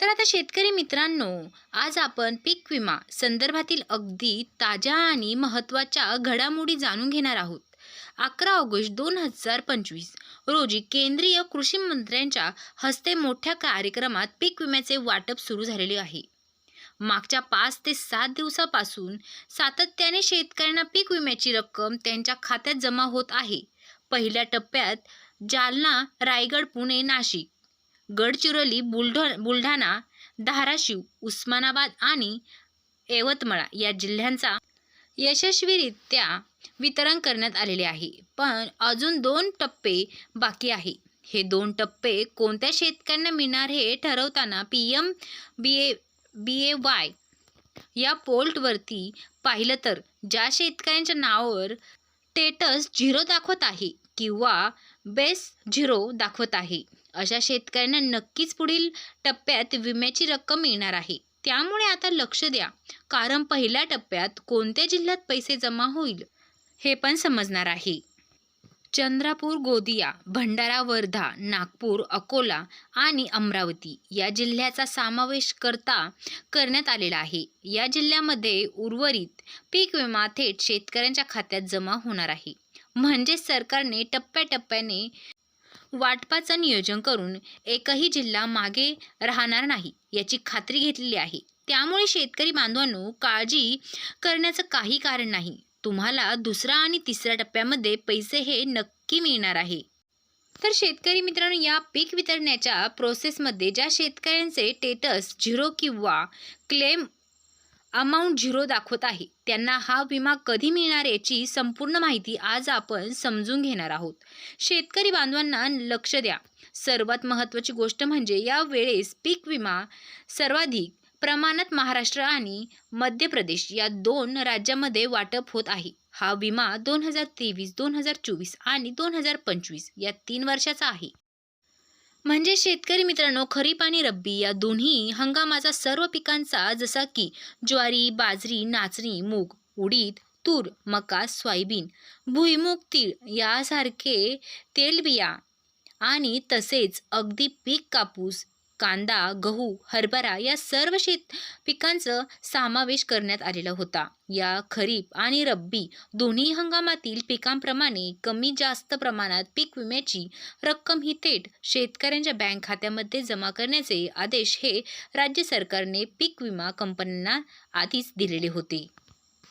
तर आता शेतकरी मित्रांनो आज आपण पीक विमा संदर्भातील अगदी ताज्या आणि महत्त्वाच्या घडामोडी जाणून घेणार आहोत. अकरा ऑगस्ट दोन हजार पंचवीस रोजी केंद्रीय कृषी मंत्र्यांच्या हस्ते मोठ्या कार्यक्रमात पीक विम्याचे वाटप सुरू झालेले आहे. मागच्या पाच ते सात दिवसापासून सातत्याने शेतकऱ्यांना पीक विम्याची रक्कम त्यांच्या खात्यात जमा होत आहे. पहिल्या टप्प्यात जालना रायगड पुणे नाशिक गडचिरोली बुलढ बुलढाणा धाराशिव उस्मानाबाद आणि यवतमाळ या जिल्ह्यांचा यशस्वीरित्या वितरण करण्यात आलेले आहे. पण अजून दोन टप्पे बाकी आहे. हे दोन टप्पे कोणत्या शेतकऱ्यांना मिळणार हे ठरवताना P M B A B A Y या पोल्टवरती पाहिलं तर ज्या शेतकऱ्यांच्या नावावर स्टेटस झिरो दाखवत आहे किंवा बेस झिरो दाखवत आहे. अशा शेतकऱ्यांना नक्कीच पुढील टप्प्यात विम्याची रक्कम मिळणार आहे. त्यामुळे आता लक्ष द्या. कारण पहिल्या टप्प्यात कोणत्या जिल्ह्यात पैसे जमा होईल हे पण समजणार आहे. चंद्रपूर गोदिया भंडारा वर्धा नागपूर अकोला आणि अमरावती या जिल्ह्याचा समावेश करता करण्यात आलेला आहे. या जिल्ह्यामध्ये उर्वरित पीक विमा थेट शेतकऱ्यांच्या खात्यात जमा होणार आहे. म्हणजे सरकारने टप्प्याटप्प्याने वाटपाचं नियोजन करून एकही जिल्हा मागे राहणार नाही याची खात्री घेतलेली आहे. त्यामुळे शेतकरी बांधवांनो काळजी करण्याचं काही कारण नाही. तुम्हाला दुसरा आणि तिसऱ्या टप्प्यामध्ये पैसे हे नक्की मिळणार आहे. तर शेतकरी मित्रांनो या पीक वितरणाच्या प्रोसेसमध्ये ज्या शेतकऱ्यांचे टेटस झिरो किंवा क्लेम अमाऊंट झिरो दाखवत आहे त्यांना हा विमा कधी मिळणार याची संपूर्ण माहिती आज आपण समजून घेणार आहोत. शेतकरी बांधवांना लक्ष द्या. सर्वात महत्त्वाची गोष्ट म्हणजे या वेळेस पीक विमा सर्वाधिक प्रमाणात महाराष्ट्र आणि मध्य प्रदेश या दोन राज्यामध्ये वाटप होत आहे. हा विमा दोन हजार तेवीस दोन हजार चोवीस आणि दोन हजार पंचवीस या तीन वर्षाचा आहे. म्हणजे शेतकरी मित्रांनो खरीप आणि रब्बी या दोन्ही हंगामाचा सर्व पिकांचा जसा की ज्वारी बाजरी नाचणी मूग उडीद तूर मका सोयाबीन भुईमूग तीळ यासारखे तेलबिया आणि तसेच अगदी पीक कापूस कांदा गहू हरभरा या सर्व शेत पिकांचं समावेश करण्यात आलेला होता. या खरीप आणि रब्बी दोन्ही हंगामातील पिकांप्रमाणे कमी जास्त प्रमाणात पीक विम्याची रक्कम ही थेट शेतकऱ्यांच्या बँक खात्यामध्ये जमा करण्याचे आदेश हे राज्य सरकारने पीक विमा कंपन्यांना आधीच दिलेले होते.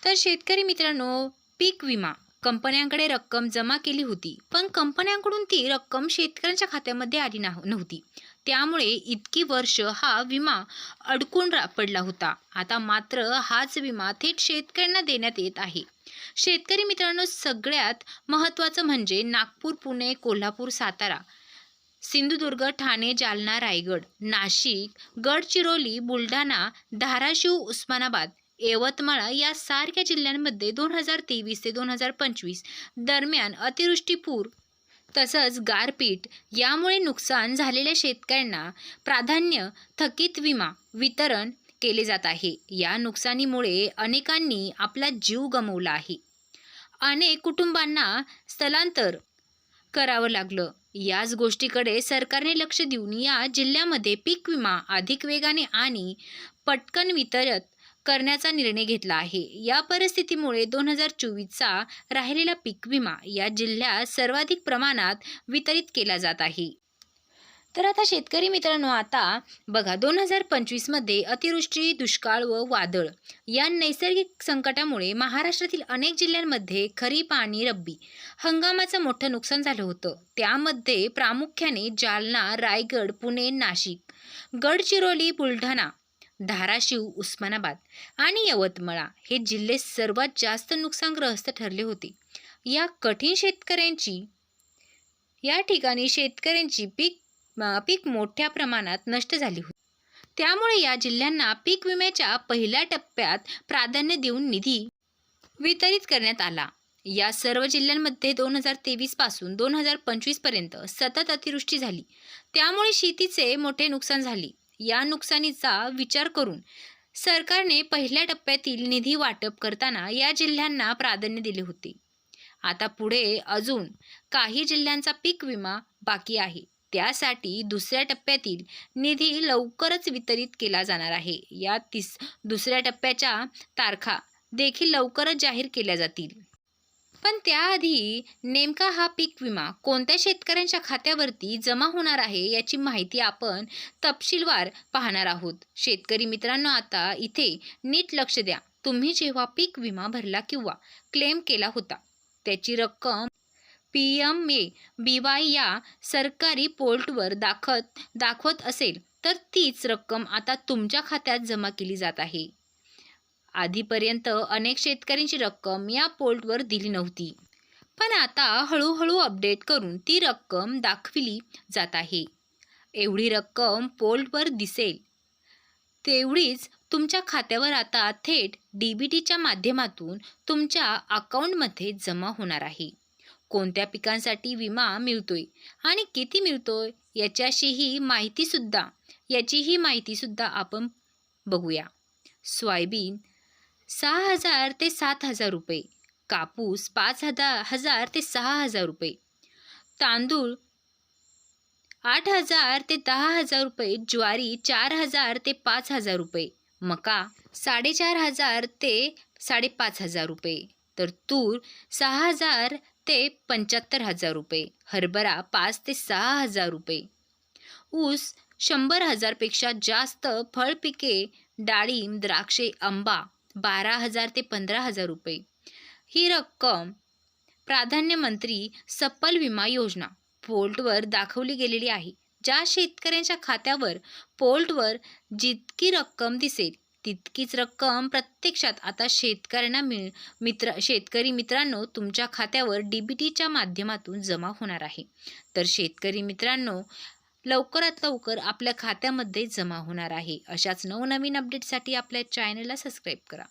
तर शेतकरी मित्रांनो पीक विमा कंपन्यांकडे रक्कम जमा केली होती पण कंपन्यांकडून ती रक्कम शेतकऱ्यांच्या खात्यामध्ये आली नव्हती. त्यामुळे इतकी वर्ष हा विमा अडकून रा पडला होता. आता मात्र हाच विमा थेट शेतकऱ्यांना देण्यात येत आहे. शेतकरी मित्रांनो सगळ्यात महत्त्वाचं म्हणजे नागपूर पुणे कोल्हापूर सातारा सिंधुदुर्ग ठाणे जालना रायगड नाशिक गडचिरोली बुलढाणा धाराशिव उस्मानाबाद यवतमाळ या सारख्या जिल्ह्यांमध्ये दोन हजार तेवीस ते दोन हजार पंचवीस दरम्यान अतिवृष्टीपूर तसंच गारपीट यामुळे नुकसान झालेल्या शेतकऱ्यांना प्राधान्य थकीत विमा वितरण केले जात आहे. या नुकसानीमुळे अनेकांनी आपला जीव गमवला आहे. अनेक कुटुंबांना स्थलांतर करावं लागलं. याच गोष्टीकडे सरकारने लक्ष देऊन या जिल्ह्यामध्ये पीक विमा अधिक वेगाने आणि पटकन वितरित करण्याचा निर्णय घेतला आहे. या परिस्थितीमुळे दोन हजार चोवीसचा राहिलेला पीक विमा या जिल्ह्यात सर्वाधिक प्रमाणात वितरित केला जात आहे. तर आता शेतकरी मित्रांनो आता बघा दोन हजार पंचवीसमध्ये अतिवृष्टी दुष्काळ व वादळ या नैसर्गिक संकटामुळे महाराष्ट्रातील अनेक जिल्ह्यांमध्ये खरीप आणि रब्बी हंगामाचं मोठं नुकसान झालं होतं. त्यामध्ये प्रामुख्याने जालना रायगड पुणे नाशिक गडचिरोली बुलढाणा धाराशिव उस्मानाबाद आणि यवतमाळ हे जिल्हे सर्वात जास्त नुकसानग्रस्त ठरले होते. या कठीण शेतकऱ्यांची या ठिकाणी शेतकऱ्यांची पीक पीक मोठ्या प्रमाणात नष्ट झाली होती. त्यामुळे या जिल्ह्यांना पीक विम्याच्या पहिल्या टप्प्यात प्राधान्य देऊन निधी वितरित करण्यात आला. या सर्व जिल्ह्यांमध्ये दोन हजार तेवीसपासून दोन हजार पंचवीसपर्यंत सतत अतिवृष्टी झाली. त्यामुळे शेतीचे मोठे नुकसान झाले. या नुकसानीचा विचार करून सरकारने पहिल्या टप्प्यातील निधी वाटप करताना या जिल्ह्यांना प्राधान्य दिले होते. आता पुढे अजून काही जिल्ह्यांचा पीक विमा बाकी आहे. त्यासाठी दुसऱ्या टप्प्यातील निधी लवकरच वितरित केला जाणार आहे. या तिस दुसऱ्या टप्प्याच्या तारखा देखील लवकरच जाहीर केल्या जातील. पण त्याआधी नेमका हा पीक विमा कोणत्या शेतकऱ्यांच्या खात्यावरती जमा होणार आहे याची माहिती आपण तपशीलवार पाहणार आहोत. शेतकरी मित्रांनो आता इथे नीट लक्ष द्या. तुम्ही जेव्हा पीक विमा भरला किंवा क्लेम केला होता त्याची रक्कम P M A B Y या सरकारी पोर्टवर दाखत दाखवत असेल तर तीच रक्कम आता तुमच्या खात्यात जमा केली जात आहे. आधीपर्यंत अनेक शेतकऱ्यांची रक्कम या पोर्टवर दिली नव्हती. पण आता हळूहळू अपडेट करून ती रक्कम दाखविली जात आहे. एवढी रक्कम पोर्टवर दिसेल. तेवढीच तुमच्या खात्यावर आता थेट डी बी टीच्या माध्यमातून तुमच्या अकाउंटमध्ये जमा होणार आहे. कोणत्या पिकांसाठी विमा मिळतोय आणि किती मिळतोय याच्याशीही माहितीसुद्धा याचीही माहितीसुद्धा आपण बघूया. सोयाबीन सहा हजार ते सात हजार रुपये. कापूस पाच हजार हजार ते सहा हजार रुपये. तांदूळ आठ हजार ते दहा हजार रुपये. ज्वारी चार हजार ते पाच हजार रुपये. मका साडेचार हजार ते साडेपाच हजार रुपये. तर तूर सहा हजार ते पंच्याहत्तर हजार रुपये. हरभरा पाच ते सहा हजार रुपये. ऊस शंभर हजारपेक्षा जास्त फळपिके डाळिंब द्राक्षे आंबा बारा हजार ते पंधरा हजार रुपये. ही रक्कम प्राधान्यमंत्री सप्पल विमा योजना पोल्टवर दाखवली गेलेली आहे. ज्या शेतकऱ्यांच्या खात्यावर पोल्टवर जितकी रक्कम दिसेल तितकीच रक्कम प्रत्यक्षात आता शेतकऱ्यांना मिळ मित्र शेतकरी मित्रांनो तुमच्या खात्यावर डी बी टीच्या माध्यमातून जमा होणार आहे. तर शेतकरी मित्रांनो लवकरात लवकर आपल्या खात्यामध्ये जमा होणार आहे. अशाच नवनवीन अपडेटसाठी आपल्या चॅनलला सबस्क्राईब करा.